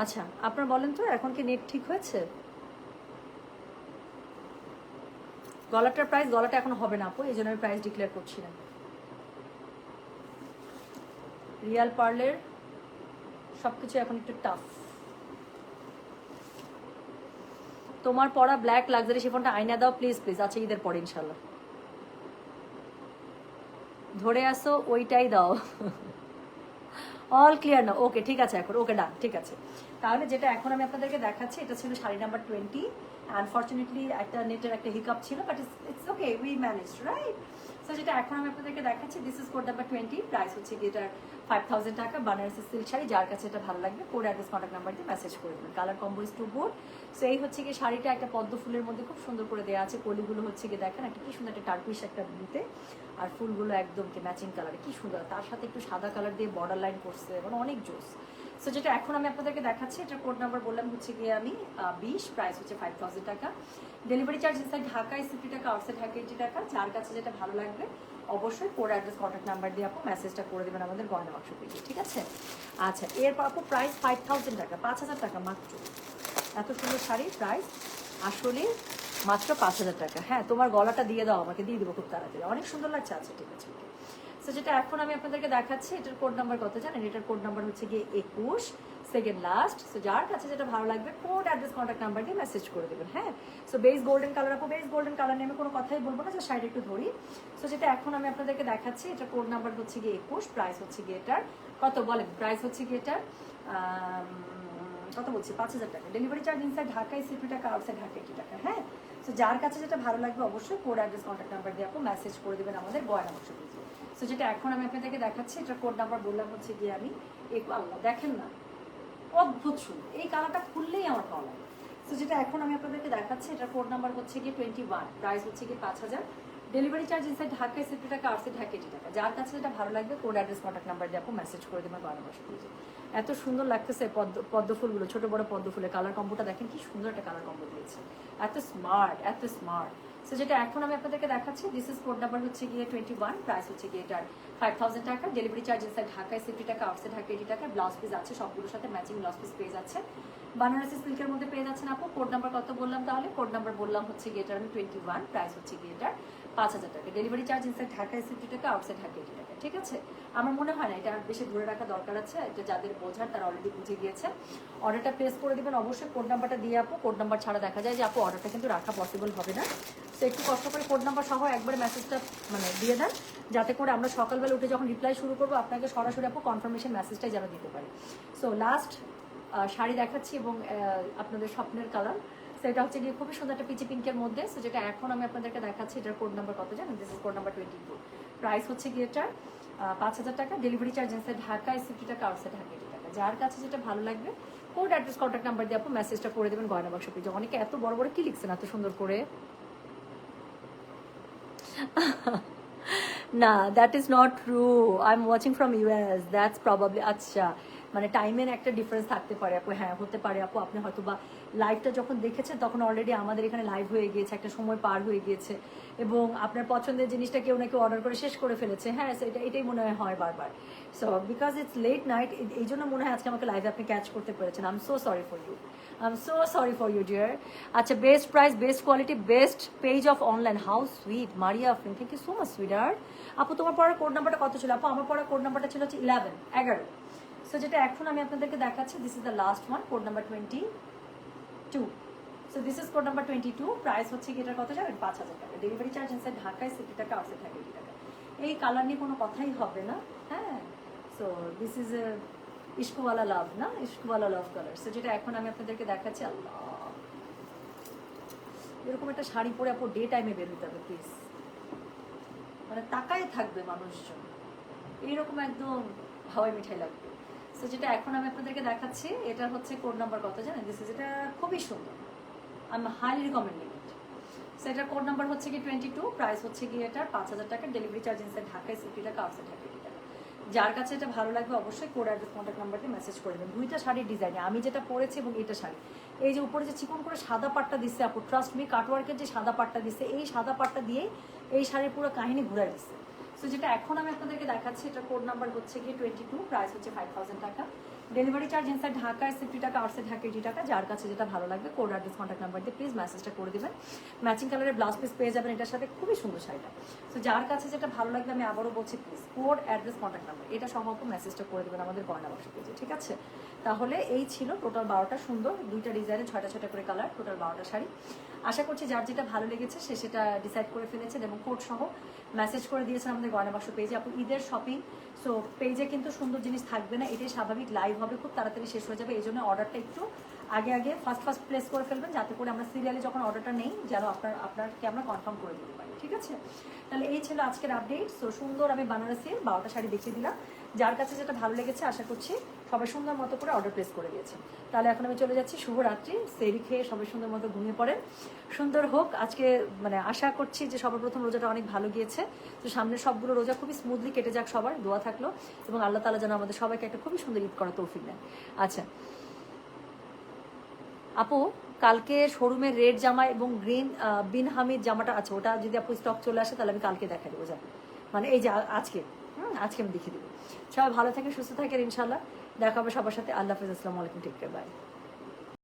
আচ্ছা আপনার বলেন তো, এখন কি নেট ঠিক হয়েছে? গলাটার প্রাইস গলাটা এখন হবে না আপু, এই জন্য আমি প্রাইস ডিক্লেয়ার করছি না। রিয়াল পার্লের সব সবকিছু এখন একটু টাফ তোমার পড়া ব্ল্যাক লাক্সারি শিফনটা আইনা দাও প্লিজ প্লিজ আচ্ছা ঈদের পরে ইনশাল্লাহ ধরে আসো, ওইটাই দাও। অল ক্লিয়ার না ওকে ঠিক আছে এখন। ওকে ডান ঠিক আছে। তাহলে যেটা এখন আমি আপনাদেরকে দেখাচ্ছি, এটা ছিল শাড়ি নাম্বার টোয়েন্টি আনফর্চুনেটলি একটা নেটের একটা হিকআপ ছিল but it's okay we manage right so যেটা এখন আমি আপনাদেরকে দেখাচ্ছি this is code number twenty price হচ্ছে কি এটার ফাইভ থাউজেন্ড টাকা বানারসি সিল্ক শাড়ি যার কাছে এটা ভালো লাগবে কোড অ্যাড্রেস কন্ট্যাক্ট নাম্বার দিয়ে মেসেজ করে দেবেন। Colour combo is too good so এই হচ্ছে কি শাড়িটা একটা পদ্ম ফুলের মধ্যে খুব সুন্দর করে দেওয়া আছে কলিগুলো হচ্ছে কি দেখেন, একটা কি সুন্দর একটা টার্কিশ একটা ব্লুতে আর ফুলগুলো একদম কি ম্যাচিং কালার কি সুন্দর। তার সাথে একটু সাদা কালার দিয়ে বর্ডার লাইন করছে মানে অনেক জোস। সো যেটা এখন আমি আপনাদেরকে দেখাচ্ছি, এটার কোড নাম্বার বললাম হচ্ছে গিয়ে আমি বিশ প্রাইস হচ্ছে ফাইভ থাউজেন্ড টাকা। ডেলিভারি চার্জ ইনসাইড ঢাকায় সিফটি টাকা আউটসাইড ঢাকা এইটি টাকা। যার কাছে যেটা ভালো লাগবে, অবশ্যই কোড অ্যাড্রেস কন্ট্যাক্ট নাম্বার দিয়ে আপু মেসেজটা করে দেবেন আমাদের গয়না বাক্স পেজে ঠিক আছে? আচ্ছা এরপর আপু প্রাইস ফাইভ থাউজেন্ড টাকা, পাঁচ হাজার টাকা মাত্র। এত সুন্দর শাড়ি প্রাইস আসলে মাত্র পাঁচ হাজার টাকা। হ্যাঁ তোমার গলাটা দিয়ে দাও, আমাকে দিয়ে দেবো খুব তাড়াতাড়ি। অনেক সুন্দর লাগছে আচ্ছা ঠিক আছে। সো যেটা এখন আমি আপনাদেরকে দেখাচ্ছি, এটার কোড নাম্বার কত জানেন? এটার কোড নাম্বার হচ্ছে গিয়ে একুশ সেকেন্ড লাস্ট সো যার কাছে যেটা ভালো লাগবে কোড অ্যাড্রেস কন্ট্যাক্ট নাম্বার দিয়ে মেসেজ করে দেবেন হ্যাঁ? সো বেস গোল্ডেন কালার আপু বেস গোল্ডেন কালার নিয়ে আমি কোনো কথাই বলব না যে সাইড একটু ধরি। সো যেটা এখন আমি আপনাদেরকে দেখাচ্ছি এটার কোড নাম্বার হচ্ছে গিয়ে একুশ প্রাইস হচ্ছে গিয়ে এটার কত বলেন? প্রাইস হচ্ছে গিয়ে এটার কত বলছি? পাঁচ হাজার টাকা। ডেলিভারি চার্জ ইনসাইড ঢাকায় সিপি টাকা আউটসাইড ঢাকা এইটি টাকা হ্যাঁ? সো যার কাছে যেটা ভালো লাগবে, অবশ্যই কোড অ্যাড্রেস কন্ট্যাক্ট নাম্বার দিয়ে আপনি মেসেজ করে দেবেন আমাদের গয়না পেজে সো যেটা এখন আমি আপনাদেরকে দেখাচ্ছি এটা কোড নাম্বার বললাম হচ্ছে গিয়ে আমি আল্লাহ, দেখেন না। অদ্ভুত সুন্দর। এই কালারটা খুললেই আমার ভালো লাগে। সো যেটা এখন আমি আপনাদেরকে দেখাচ্ছি এটা কোড নাম্বার হচ্ছে গিয়ে টোয়েন্টি ওয়ান প্রাইস হচ্ছে গিয়ে পাঁচ হাজার। ডেলিভারি চার্জ ইনসাইড ঢাকায় সিপি টাকা আর আউটসাইড ঢাকা টাকা যার কাছে যেটা ভালো লাগবে কোড অ্যাড্রেস কন্ট্যাক্ট নাম্বার আপনি মেসেজ করে দেবেন গয়না বাক্স পেজে এত সুন্দর লাগতেছে পদ্ম পদ্ম ফুলগুলো, ছোট বড় পদ্ম ফুলের কালার কম্বোটা দেখেন কি সুন্দর একটা কালার কম্বো দিয়েছে। এত স্মার্ট এত স্মার্ট সো যেটা এখন আমি আপনাদেরকে দেখাচ্ছি দিস ইজ কোড নাম্বার হচ্ছে গিয়ে টোয়েন্টি ওয়ান প্রাইস হচ্ছে গিয়ে এটার ফাইভ থাউজেন্ড টাকা। ডেলিভারি চার্জেস ইনসাইড ঢাকায় সিফটি টাকা আউটসাইড ঢাকা এইটি টাকা ব্লাউজ পিস আছে, সবগুলোর সাথে ম্যাচিং ব্লাউজ পিস পেয়ে যাচ্ছে। বানারসি সিল্কের মধ্যে পেয়ে যাচ্ছেন আপু। কোড নাম্বার কত বললাম তাহলে? কোড নাম্বার বললাম হচ্ছে গিয়ে এটার আমি টোয়েন্টি ওয়ান প্রাইস হচ্ছে গিয়ে এটার পাঁচ হাজার টাকা। Delivery charge inside Dhaka sixty টাকা আউটসাইড ঢাকা এইটি টাকা, ঠিক আছে? আমার মনে হয় না, এটা বেশি ধরে রাখা দরকার আছে, এটা যাদের বোঝার তারা অলরেডি বুঝে গিয়েছে। অর্ডারটা প্লেস করে দেবেন, অবশ্যই কোড নাম্বারটা দিয়ে আপু কোড নাম্বার ছাড়া দেখা যায় যে আপু অর্ডারটা কিন্তু রাখা পসিবল হবে না। তো একটু কষ্ট করে কোড নাম্বার সহ একবার মেসেজটা মানে দিয়ে দেন, যাতে করে আমরা সকালবেলা উঠে যখন রিপ্লাই শুরু করব, আপনাকে সরাসরি আপু কনফার্মেশন মেসেজটাই যেন দিতে পারি। সো লাস্ট শাড়ি দেখাচ্ছি এবং আপনাদের স্বপ্নের কালার সেটা হচ্ছে গিয়ে খুবই সুন্দর একটা পিচি পিঙ্কের মধ্যে। সো যেটা এখন আমি আপনাদেরকে দেখাচ্ছি, এটার কোড নাম্বার কত জানেন? This is code number twenty two price হচ্ছে গিয়ে এটার পাঁচ হাজার টাকা। ডেলিভারি চার্জ আছে ঢাকায় সিফটি টাকা আউটসাইড ঢাকা eighty টাকা। যার কাছে যেটা ভালো লাগবে কোড অ্যাড্রেস কন্ট্যাক্ট নাম্বার দিয়ে আপু মেসেজটা করে দেবেন গয়না বাক্স পেজে অনেকে এত বড় বড় কি লিখছেন এত সুন্দর করে? না that is not true I am watching from US that's probably আচ্ছা। মানে টাইমের একটা ডিফারেন্স থাকতে পারে। আপু হ্যাঁ হতে পারে। আপু, আপনি হয়তো বা লাইভটা যখন দেখেছেন, তখন অলরেডি আমাদের এখানে লাইভ হয়ে গিয়েছে, একটা সময় পার হয়ে গিয়েছে। এবং আপনার পছন্দের জিনিসটা কেউ না কেউ অর্ডার করে শেষ করে ফেলেছে। হ্যাঁ এটা, এটাই মনে হয় হয় বারবার। So because it's late night এই জন্য মনে হয় আজকে আমাকে লাইভে আপনি ক্যাচ করতে পেরেছেন। I am so sorry for you I am so sorry for you dear আচ্ছা best price best quality best page of online how sweet Maria Afrin thank you so much sweeter আপু, তোমার পড়ার কোড নাম্বারটা কত ছিল? আপু, আমার পড়ার কোড নাম্বারটা ছিল হচ্ছে ইলেভেন এগারো। সো যেটা এখন আমি আপনাদেরকে দেখাচ্ছি this is the last one code number twenty two so this is code number twenty two price হচ্ছে এটার কত জানেন পাঁচ হাজার টাকা। ডেলিভারি চার্জ ইনসাইড ঢাকায় সিটি টাকা আউটসাইড থাকে এইটি টাকা। এই কালার নিয়ে কোনো কথাই হবে না হ্যাঁ? সো দিস ইজ এ ইস্কুওয়ালা লাভ না? ইস্কুওয়ালা লাভ কালার সো যেটা এখন আমি আপনাদেরকে দেখাচ্ছি, আল্লাহ। এরকম একটা শাড়ি পরে আপু ডে টাইমে বের হতে হবে প্লিজ মানে তাকায় থাকবে মানুষজন। এইরকম একদম হাওয়াই মিঠাই লাগবে। সো যেটা এখন আমি আপনাদেরকে দেখাচ্ছি, এটা হচ্ছে কোড নাম্বার কত জানেন? দিস ইজ এটা খুবই সুন্দর। আমি হাইলি রিকমেন্ডিং ইট সো এটার কোড নাম্বার হচ্ছে কি টোয়েন্টি টু প্রাইস হচ্ছে কি এটা পাঁচ হাজার টাকা ডেলিভারি চার্জ ইনসাইড ঢাকায় সিটি টাকা আউটসাইড ঢাকা যার কাছে এটা ভালো লাগবে অবশ্যই কোড অ্যাড্রেস কন্ট্যাক্ট নাম্বার দিয়ে মেসেজ করে দেবেন। দুইটা শাড়ির ডিজাইনে আমি যেটা পরেছি এবং এটা শাড়ি। এই যে উপরে যে চিকন করে সাদা পাটটা দিচ্ছে আপু ট্রাস্ট মি কাটওয়ার্কের যে সাদা পাটটা দিচ্ছে এই সাদা পাটটা দিয়ে এই শাড়ির পুরো কাহিনী ঘুরে দিচ্ছে সো যেটা এখন আমি আপনাদেরকে দেখাচ্ছি, এটা কোড নাম্বার হচ্ছে গিয়ে টোয়েন্টি টু প্রাইস হচ্ছে ফাইভ থাউজেন্ড টাকা। ডেলিভারি চার্জ ইনসাইড ঢাকায় সিফটি টাকা আউটসাইড ঢাকা এইটি টাকা, যার কাছে যেটা ভালো লাগবে কোড অ্যাড্রেস কন্ট্যাক্ট নাম্বার দিয়ে প্লিজ মেসেজটা করে দেবেন। ম্যাচিং কালারের ব্লাউজ পিস পেয়ে যাবেন, এটার সাথে খুবই সুন্দর শাড়িটা। সো যার কাছে যেটা ভালো লাগবে, আমি আবারও বলছি please code address contact number এটা সম্ভব মেসেজটা করে দেবেন আমাদের গয়না বাক্স পেজে ঠিক আছে? তাহলে এই ছিল টোটাল বারোটা সুন্দর, দুইটা ডিজাইনে ছয়টা ছয়টা করে কালার টোটাল বারোটা শাড়ি। আশা করছি যার যেটা ভালো লেগেছে সে সেটা ডিসাইড করে ফেলেছেন এবং কোড সহ মেসেজ করে দিয়েছেন আমাদের গয়না বাক্স পেজে আপনি ঈদের শপিং সো পেজে কিন্তু সুন্দর জিনিস থাকবে না, এটাই স্বাভাবিক লাইভ হবে খুব তাড়াতাড়ি, শেষ হয়ে যাবে এই জন্য অর্ডারটা একটু আগে আগে ফার্স্ট ফার্স্ট প্লেস করে ফেলবেন, যাতে করে আমরা সিরিয়ালে যখন অর্ডারটা নেই, যেন আপনার আপনাকে আমরা কনফার্ম করে দিতে পারি, ঠিক আছে? তাহলে এই ছিল আজকের আপডেট সো সুন্দর আমি বানারসির বারোটা শাড়ি দেখিয়ে দিলাম। যার কাছে যেটা ভালো লেগেছে, আশা করছি সবাই সুন্দর মতো করে অর্ডার প্লেস করে দিয়েছে। তাহলে এখন আমি চলে যাচ্ছি, শুভরাত্রি, সেরি খেয়ে সবাই সুন্দর মতো ঘুমিয়ে পড়েন। সুন্দর হোক, আজকে মানে আশা করছি যে সবার প্রথম রোজাটা অনেক ভালো গিয়েছে। তো সামনে সবগুলো রোজা খুবই স্মুথলি কেটে যাক সবার, দোয়া থাকল। এবং আল্লাহ তালা যেন আমাদের সবাইকে একটা খুবই সুন্দর ঈদ করা তৌফিক দেন। আচ্ছা। আপু, কালকে শোরুমের রেড জামা এবং গ্রিন বিন হামিদ জামাটা আছে, ওটা যদি আপু স্টক চলে আসে, তাহলে আমি কালকে দেখা দেবো যাবে মানে এই যে আজকে আজকে আমি দেখিয়ে দেবো। সবাই ভালো থাকে, সুস্থ থাকেন ইনশাল্লাহ দেখা হবে সবার সাথে। আল্লাহ হাফিজ। আসসালামু আলাইকুম। কেয়ার। বাই।